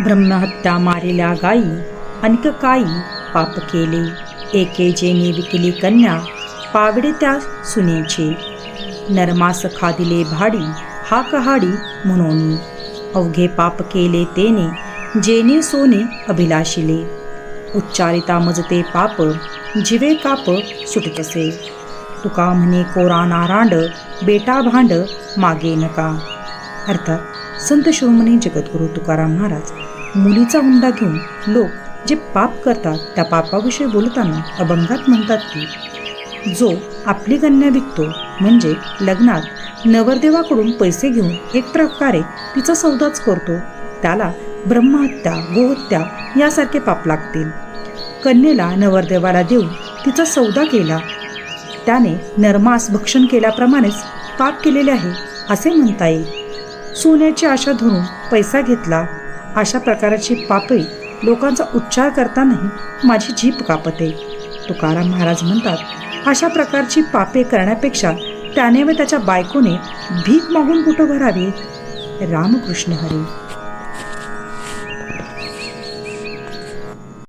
ब्रह्महत्या मारिल्या गायी अनक काही पाप केले. एके जेने विकली कन्या पावडे त्या सुनेचे. नरमास खादिले भाडी हा कहाडी म्हणून अवघे पाप केले तेने जेने सोने अभिलाषिले. उच्चारिता मजते पाप जिवे काप सुटतसे. तुका म्हणे कोरा नारांड बेटा भांड मागे नका. अर्थात संत शिवमणी जगद्गुरू तुकाराम महाराज मुलीचा हुंडा घेऊन लोक जे पाप करतात त्या पापाविषयी बोलताना अभंगात म्हणतात की जो आपली कन्या विकतो म्हणजे लग्नात नवरदेवाकडून पैसे घेऊन एक प्रकारे तिचा सौदाच करतो त्याला ब्रह्महत्या गोहत्या यासारखे पाप लागतील. कन्येला नवरदेवाला देऊन तिचा सौदा केला. त्याने नरमास भक्षण केल्याप्रमाणेच पाप केलेले आहे असे म्हणता येईल. सोन्याची आशा धरून पैसा घेतला अशा प्रकारची पापे लोकांचा उच्चार करतानाही माझी झीप कापते. तुकाराम महाराज म्हणतात अशा प्रकारची पापे करण्यापेक्षा त्याने व त्याच्या बायकोने भीक मागून कुठं भरावी? रामकृष्ण हरी